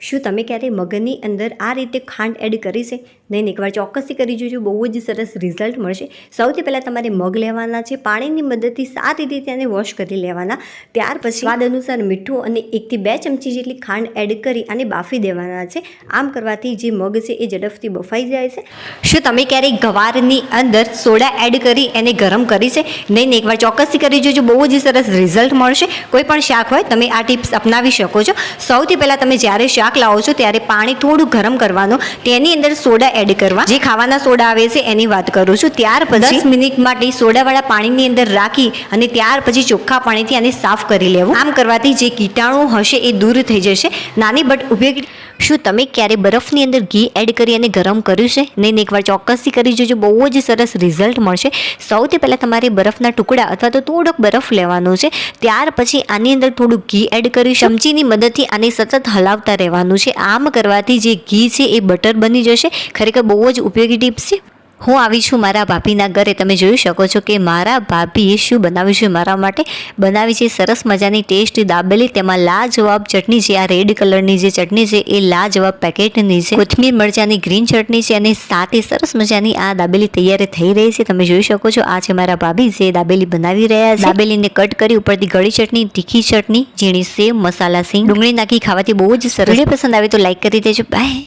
શું તમે ક્યારેય મગજની અંદર આ રીતે ખાંડ એડ કરી છે? નહીં એકવાર ચોક્કસથી કરી જોજો બહુ જ સરસ રિઝલ્ટ મળશે. સૌથી પહેલાં તમારે મગ લેવાના છે પાણીની મદદથી સારી રીતે તેને વોશ કરી લેવાના. ત્યાર પછી સ્વાદ અનુસાર મીઠું અને એકથી બે ચમચી જેટલી ખાંડ એડ કરી અને બાફી દેવાના છે. આમ કરવાથી જે મગ છે એ ઝડપથી બફાઈ જાય છે. શું તમે ક્યારેય ગવારની અંદર સોડા એડ કરી એને ગરમ કરી છે? નહીં નહીં એકવાર ચોક્કસથી કરી જોજો બહુ જ સરસ રિઝલ્ટ મળશે. કોઈ પણ શાક હોય તમે આ ટિપ્સ અપનાવી શકો છો. સૌથી પહેલાં તમે જ્યારે શાક લાવો છો ત્યારે પાણી થોડું ગરમ કરવાનું. તેની અંદર સોડા એડ કરવા. જે ખાવાના સોડા આવે છે એની વાત કરું છું. ત્યાર પછી દસ મિનિટ માટે સોડાવાળા પાણીની અંદર રાખી અને ત્યાર પછી ચોખ્ખા પાણીથી આને સાફ કરી લેવું. આમ કરવાથી જે કીટાણુ હશે એ દૂર થઈ જશે. નાની બટ ઉપયોગી શું તમે ક્યારે બરફની અંદર ઘી એડ કરી અને ગરમ કર્યું છે? નહીં એકવાર ચોક્કસથી કરી જોજો. બહુ જ સરસ રિઝલ્ટ મળશે. સૌથી પહેલાં તમારે બરફના ટુકડા અથવા તો થોડોક બરફ લેવાનો છે. ત્યાર પછી આની અંદર થોડું ઘી એડ કરી ચમચીની મદદથી આને સતત હલાવતા રહેવાનું છે. આમ કરવાથી જે ઘી છે એ બટર બની જશે. ખરેખર બહુ જ ઉપયોગી ટિપ્સ છે. હું આવી છું મારા ભાભીના ઘરે. તમે જોઈ શકો છો કે મારા ભાભીએ શું બનાવ્યું છે મારા માટે. બનાવી છે સરસ મજાની ટેસ્ટ દાબેલી. તેમાં લાજવાબ ચટણી છે, આ રેડ કલરની જે ચટણી છે, એ લાજવાબ પેકેટની છે. કોથમીર મરચાંની ગ્રીન ચટણી છે અને સાથે સરસ મજાની આ દાબેલી તૈયાર થઈ રહી છે. તમે જોઈ શકો છો આ છે મારા ભાભી જે દાબેલી બનાવી રહ્યા છે. દાબેલીને કટ કરી ઉપરથી ગળી ચટણી, તીખી ચટણી, ઝીણી સેવ, મસાલા સિંગ. ડુંગળી નાખી ખાવાથી બહુ જ સરસ. પસંદ આવે તો લાઈક કરી દેજો. બાય.